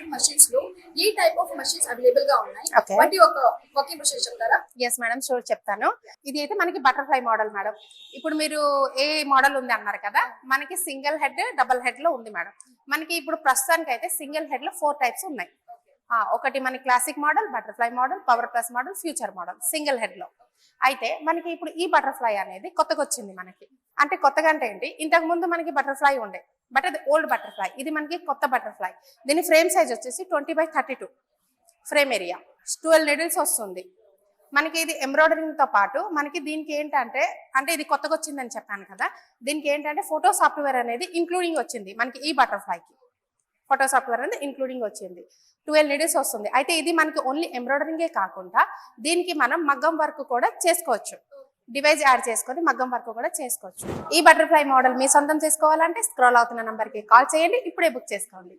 Of machines అవైలబుల్గా ఉన్నాయి. Okay. వాటి ఒక వర్కింగ్ ప్రొసీజర్ చెప్తారా? ఎస్ మేడం షూర్ చెప్తాను. ఇది అయితే మనకి బటర్ఫ్లై మోడల్ మేడం ఇప్పుడు మీరు ఏ మోడల్ ఉంది అన్నారు కదా మనకి సింగిల్ హెడ్ డబల్ హెడ్లో ఉంది మేడం మనకి ఇప్పుడు ప్రస్తుతానికి అయితే సింగిల్ హెడ్లో ఫోర్ టైప్స్ ఉన్నాయి. ఆ, ఒకటి మన classic model butterfly model power plus model future model single హెడ్లో. అయితే మనకి ఇప్పుడు ఈ బటర్ఫ్లై అనేది కొత్తగా వచ్చింది మనకి. అంటే కొత్తగా అంటే ఏంటి? ఇంతకు ముందు మనకి బటర్ఫ్లై ఉండే. బట్ అది ఓల్డ్ బటర్ఫ్లై. ఇది మనకి కొత్త బటర్ఫ్లై. దీని ఫ్రేమ్ సైజ్ వచ్చేసి twenty by thirty two. Frame area. Twelve needles వస్తుంది. మనకి ఇది ఎంబ్రాయిడరింగ్తో పాటు మనకి దీనికి ఏంటంటే అంటే ఇది కొత్తగా వచ్చిందని చెప్పాను కదా దీనికి ఏంటంటే ఫోటో సాఫ్ట్వేర్ అనేది ఇంక్లూడింగ్ వచ్చింది మనకి ఈ బటర్ఫ్లైకి. ఫోటో సాఫ్ట్వేర్ అనేది ఇంక్లూడింగ్ వచ్చింది. ట్వెల్వ్ నీడిల్స్ వస్తుంది. అయితే ఇది మనకి ఓన్లీ ఎంబ్రాయిడరింగే కాకుండా దీనికి మనం మగ్గం వర్క్ కూడా చేసుకోవచ్చు. డివైజ్ యాడ్ చేసుకొని మగ్గం వర్క్ కూడా చేసుకోవచ్చు. ఈ బటర్ఫ్లై మోడల్ మీ సొంతం చేసుకోవాలంటే స్క్రోల్ అవుతున్న నంబర్కి కాల్ చేయండి. ఇప్పుడే బుక్ చేసుకోండి.